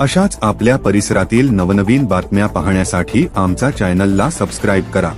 अशाच आपल्या परिसरातील नवनवीन बातम्या पाहण्यासाठी आमचा चॅनलला सबस्क्राईब करा.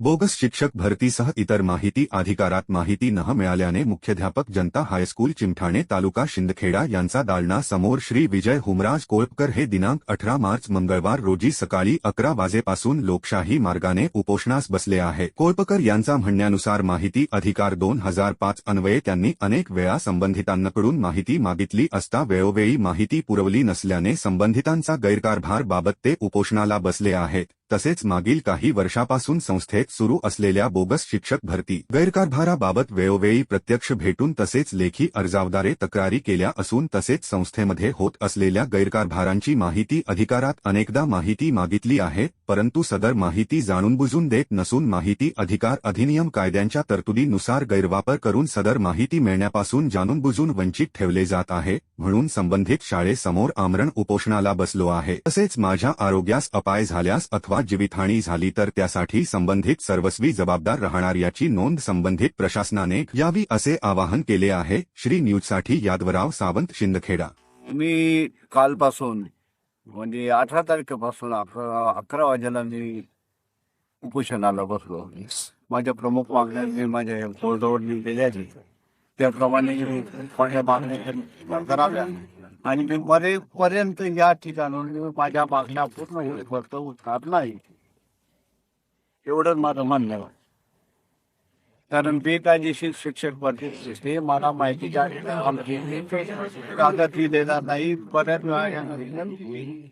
बोगस शिक्षक भरतीसह इतर माहिती अधिकारात माहिती न मिळाल्याने मुख्याध्यापक जनता हायस्कूल चिमठाणे तालुका शिंदखेडा यांचा दालना समोर श्री विजय हुमराज कोळपकर हे दिनांक अठरा मार्च मंगळवार रोजी सकाळी अकरा वाजेपासून लोकशाही मार्गाने उपोषणास बसले आहे. कोळपकर यांचा म्हणण्यानुसार माहिती अधिकार दोन हजार पाच अन्वये त्यांनी अनेक वेळा संबंधितांकडून माहिती मागितली असता वेळोवेळी माहिती पुरवली नसल्याने संबंधितांचा गैरकारभार बाबत ते उपोषणाला बसले आहेत. तसेच मागील काही वर्षापासून संस्थेत सुरू असलेल्या बोगस शिक्षक भरती गैरकारभाराबाबत वेळोवेळी प्रत्यक्ष भेटून तसेच लेखी अर्जावदारे तक्रारी केल्या असून तसेच संस्थेमध्ये होत असलेल्या गैरकारभारांची माहिती अधिकारात अनेकदा माहिती मागितली आहे. परंतु सदर माहिती जाणून बुजून देत नसून माहिती अधिकार अधिनियम कायद्यांच्या तरतुदीनुसार गैरवापर करून सदर माहिती मिळण्यापासून जाणूनबुजून वंचित ठेवले जात आहे म्हणून संबंधित शाळेसमोर आमरण उपोषणाला बसलो आहे. तसेच माझ्या आरोग्यास अपाय झाल्यास अथवा जीवितहानी झाली तर त्यासाठी संबंधित सर्वस्वी जबाबदार राहणार याची नोंद संबंधित प्रशासनाने यावी असे आवाहन केले आहे. श्री न्यूजसाठी यादवराव सावंत शिंदखेडा. मी कालपासून म्हणजे अठरा तारखेपासून अकरा अकरा वाजेला मी उपोषणाला बसलो माझ्या प्रमुख मागण्या मी माझ्या बोर्डावर लिहिलेल्या आहेत त्याप्रमाणे माझ्या मागण्या कराव्या. आणि मी मरेपर्यंत या ठिकाणून माझ्या मागण्या पूर्ण होईपर्यंत उठणार नाही. एवढंच माझं म्हणणं कारण बेकायदेशीर शिक्षक भरती हे मला माहिती कागद दिलेला नाही. बऱ्याच वेळा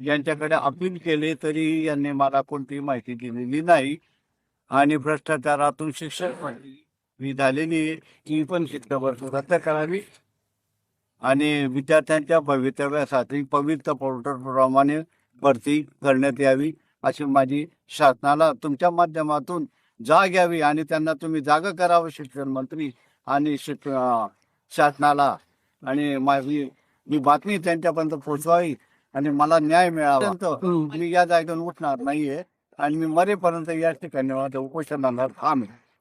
यांच्याकडे अपील केले तरी यांनी मला कोणतीही माहिती दिलेली नाही. आणि भ्रष्टाचारातून शिक्षक ही झालेली आहे, ती पण शिक्षक रद्द करावी. आणि विद्यार्थ्यांच्या भवितव्यासाठी पवित्र पोर्टल प्रमाणे भरती करण्यात यावी अशी माझी शासनाला तुमच्या माध्यमातून जाग यावी आणि त्यांना तुम्ही जागा करावं शिक्षण मंत्री आणि शासनाला. आणि माझी मी बातमी त्यांच्यापर्यंत पोहोचवावी आणि मला न्याय मिळावा. मी या जागेतून उठणार नाहीये आणि मी मरेपर्यंत या ठिकाणी माझं उपोषणाला थांब आहे.